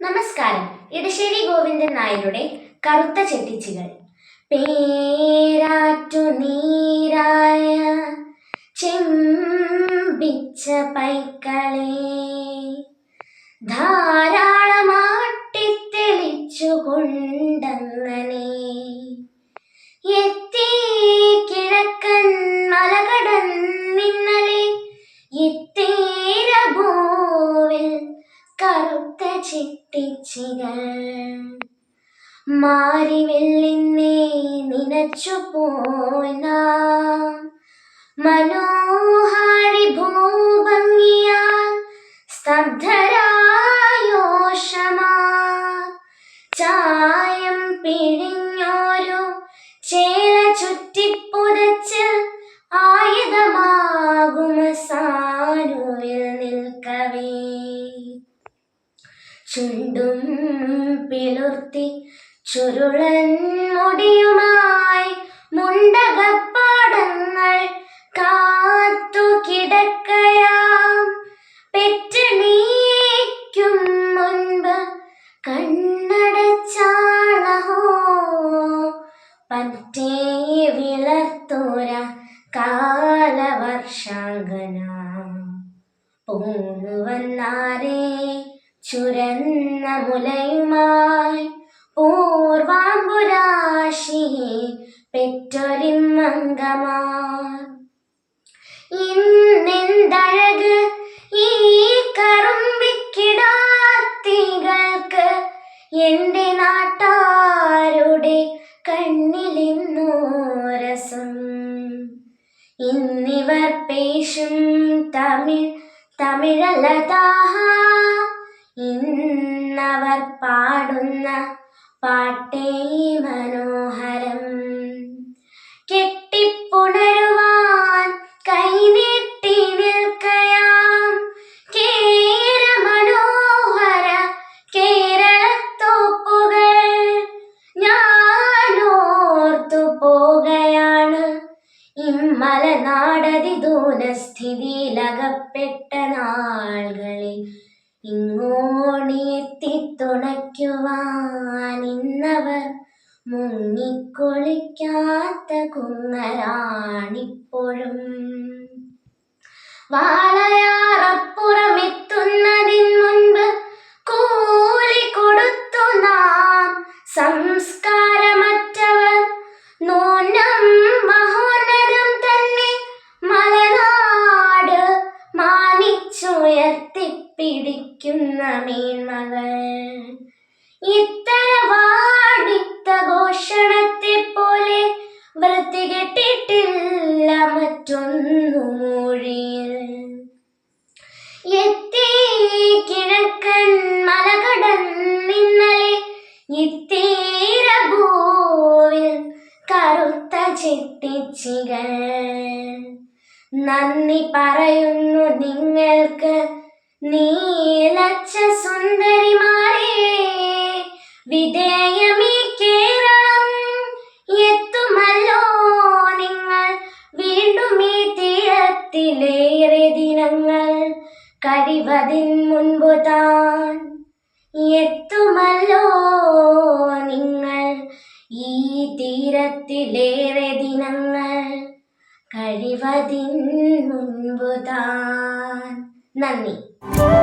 നമസ്കാരം. ഇടശ്ശേരി ഗോവിന്ദൻ നായരുടെ കറുത്ത ചെട്ടിച്ചികൾ. പേരാറ്റു നീരായ ചെമ്പിച്ച പൈക്കളെ. ധാരാളമാട്ടിത്തെളിച്ചു കൊണ്ടങ്ങനെ. എത്തി കിഴക്കൻ മലകടന്നിന്നലെ ചിട്ടിച്ചികൾ മാറി വെള്ളിന്നെ നിനച്ചു പോന മനോഹാരി ഭൂഭംഗിയാൽ സ്തബ്ധരായോഷമാ. ചായം പിഴിഞ്ഞോരു ചുണ്ടും പിളുർത്തി ചുരുളൻ മുടിയുമായി മുണ്ടകപ്പാടങ്ങൾ കാത്തു കിടക്കയാം. പെറ്റണീക്കും മുൻപ് കണ്ണടച്ചാണഹോ. പറ്റേ വിളർത്തോര കാലവർഷാങ്കന. പോന്നു വന്നാരേ ചുരന്ന മുലയുമായി പൂർവാംബുരാശി പെറ്റൊരിമംഗമാർ ഇന്നെന്തഴക് ഈ കറുമ്പിക്കിടാത്തികൾക്ക് എന്റെ നാട്ടാരുടെ കണ്ണിലിന്നോരസം. ഇന്നിവർ പേശും തമിഴ് തമിഴലതാഹ പാടുന്ന പാട്ടേ മനോഹരം. കെട്ടിപ്പുണരുവാൻ കൈനീട്ടി നിൽക്കയാം. കേര മനോഹര കേരളത്തോപ്പുകൾ. ഞാനോർത്തു പോകയാണ്. ഇമ്മലനാടതി ദൂരസ്ഥിതിയിലകപ്പെട്ട നാളുകളിൽ. ഇന്നവർ മുങ്ങിക്കൊളിക്കാത്ത കുങ്ങരാണിപ്പോഴും വാളയാറപ്പുറമെത്തുന്നതിൻ മുൻപ് കൂലി കൊടുത്തു നാം സംസ്കാരമറ്റവർ. നൂനം മഹോന്നതം തന്നെ മലനാട് മാനിച്ചുയർത്തിപ്പിടിക്കുന്ന മേന്മകൾ ഇത്തരവാടിത്ത ഘോഷണത്തെ പോലെ വൃത്തികെട്ടിട്ടില്ല മറ്റൊന്നു മൊഴിയിൽ. എത്തി കിഴക്കൻ മലകടന്നിന്നലെ ഇത്തീര ഭൂവിൽ കറുത്ത ചിട്ടിച്ചികൾ നന്ദി പറയുന്നു നിങ്ങൾക്ക് നീലച്ച സുന്ദരിമാരെ വിധേയമീ കേരളം എത്തുമല്ലോ നിങ്ങൾ. വീണ്ടും ഈ തീരത്തിലേറെ ദിനങ്ങൾ കഴിവതിൻ മുൻപു താൻ എത്തുമല്ലോ നിങ്ങൾ. ഈ തീരത്തിലേറെ ദിനങ്ങൾ കഴിവതിൻ മുൻപു താൻ. നന്ദി. Bye.